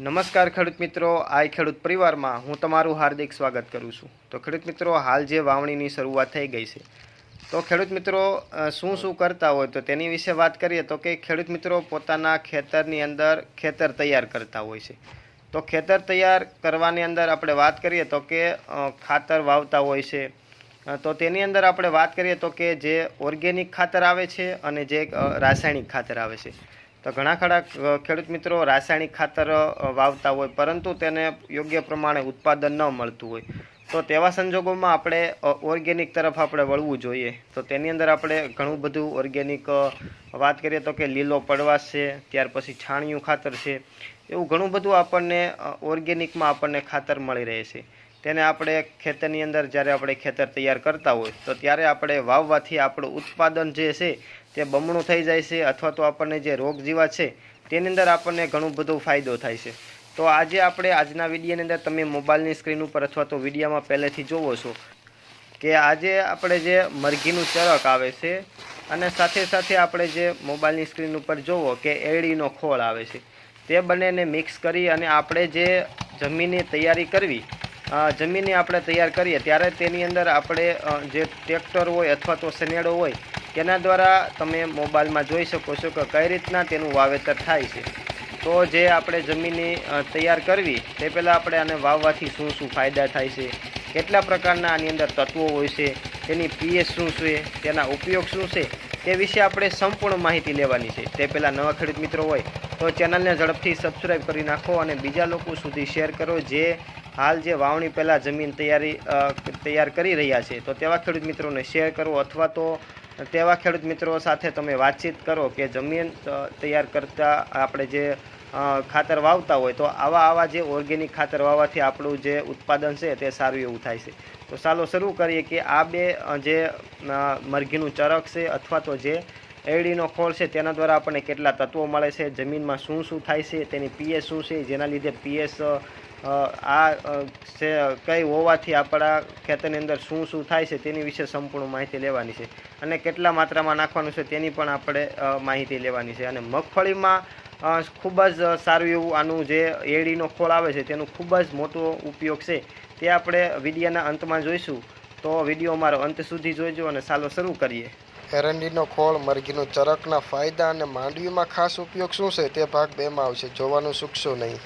નમસ્કાર ખેડૂત મિત્રો, આઈ ખેડૂત પરિવારમાં હું તમારું હાર્દિક સ્વાગત કરું છું. તો ખેડૂત મિત્રો, હાલ જે વાવણીની શરૂઆત થઈ ગઈ છે, તો ખેડૂત મિત્રો શું શું કરતા હોય તો તેની વિશે વાત કરીએ તો કે ખેડૂત મિત્રો પોતાના ખેતરની અંદર ખેતર તૈયાર કરતા હોય છે. તો ખેતર તૈયાર કરવાની અંદર આપણે વાત કરીએ તો કે ખાતર વાવતા હોય છે. તો તેની અંદર આપણે વાત કરીએ તો કે જે ઓર્ગેનિક ખાતર આવે છે અને જે રાસાયણિક ખાતર આવે છે. તો ઘણા ખરા ખેડૂત મિત્રો રાસાયણિક ખાતર વાવતા હોય, પરંતુ તેને યોગ્ય પ્રમાણે ઉત્પાદન ન મળતું હોય. તો તેવા સંજોગોમાં આપણે ઓર્ગેનિક તરફ આપણે વળવું જોઈએ. તો તેની અંદર આપણે ઘણું બધું ઓર્ગેનિક વાત કરીએ તો કે લીલો પડવાશ છે, ત્યાર પછી છાણિયું ખાતર છે, એવું ઘણું બધું આપણને ઓર્ગેનિકમાં આપણને ખાતર મળી રહે છે. તેને આપણે ખેતરની અંદર જ્યારે આપણે ખેતર તૈયાર કરતા હોય, તો ત્યારે આપણે વાવવાથી આપણું ઉત્પાદન જે છે તે બમણું થઈ જાય છે અથવા તો આપણને જે રોગ જીવા છે તેની અંદર આપણને ઘણું બધું ફાયદો થાય છે. તો આજે આપણે આજના વિડીયોની અંદર તમે મોબાઈલની સ્ક્રીન ઉપર અથવા તો વિડીયામાં પહેલેથી જોવો છો કે આજે આપણે જે મરઘીનું ચરક આવે છે અને સાથે સાથે આપણે જે મોબાઈલની સ્ક્રીન ઉપર જોવો કે એડીનો ખોળ આવે છે, તે બંનેને મિક્સ કરી અને આપણે જે જમીનની તૈયારી કરવી જમીનની આપણે તૈયાર કરીએ, ત્યારે તેની અંદર આપણે જે ટ્રેક્ટર હોય અથવા તો સનેડો હોય, તેના દ્વારા તમે મોબાઈલમાં જોઈ શકો છો કે કઈ રીતના તેનું વાવેતર થાય છે. તો જે આપણે જમીનની તૈયાર કરવી, તે પહેલાં આપણે આને વાવવાથી શું શું ફાયદા થાય છે, કેટલા પ્રકારના આની અંદર તત્વો હોય છે તેની પીએચ શું છે, તેના ઉપયોગ શું છે, તે વિશે આપણે સંપૂર્ણ માહિતી લેવાની છે. તે પહેલાં નવા ખેડૂત મિત્રો હોય તો ચેનલને ઝડપથી સબસ્ક્રાઈબ કરી નાખો અને બીજા લોકો સુધી શેર કરો જે હાલ જે વાવણી પહેલાં જમીન તૈયારી તૈયાર કરી રહ્યા છે. તો તેવા ખેડૂત મિત્રોને શેર કરો અથવા તો તેવા ખેડૂત મિત્રો સાથે તમે વાતચીત કરો કે જમીન તૈયાર કરતાં આપણે જે ખાતર વાવતા હોય તો આવા આવા જે ઓર્ગેનિક ખાતર વાવવાથી આપણું જે ઉત્પાદન છે તે સારું એવું થાય છે. તો ચાલો શરૂ કરીએ કે આ બે જે મરઘીનું ચરક છે અથવા તો જે એડીનો ખોળ છે તેના દ્વારા આપણને કેટલા તત્વો મળે છે, જમીનમાં શું શું થાય છે, તેની પીએસ શું છે, જેના લીધે પીએસ આ છે, કઈ હોવાથી આપણા ખેતરની અંદર શું શું થાય છે તેની વિશે સંપૂર્ણ માહિતી લેવાની છે. અને કેટલા માત્રામાં નાખવાનું છે તેની પણ આપણે માહિતી લેવાની છે. અને મગફળીમાં ખૂબ જ સારું એવું આનું જે એડીનો ખોળ આવે છે, તેનું ખૂબ જ મોટો ઉપયોગ છે. તે આપણે વિડીયાના અંતમાં જોઈશું. તો વીડિયો અમારો અંત સુધી જોઈજો અને ચાલો શરૂ કરીએ. એરંડીનો ખોળ, મરઘીનું ચરકના ફાયદા અને માંડવીમાં ખાસ ઉપયોગ શું છે તે ભાગ બેમાં આવશે. જોવાનું ચૂકશો નહીં.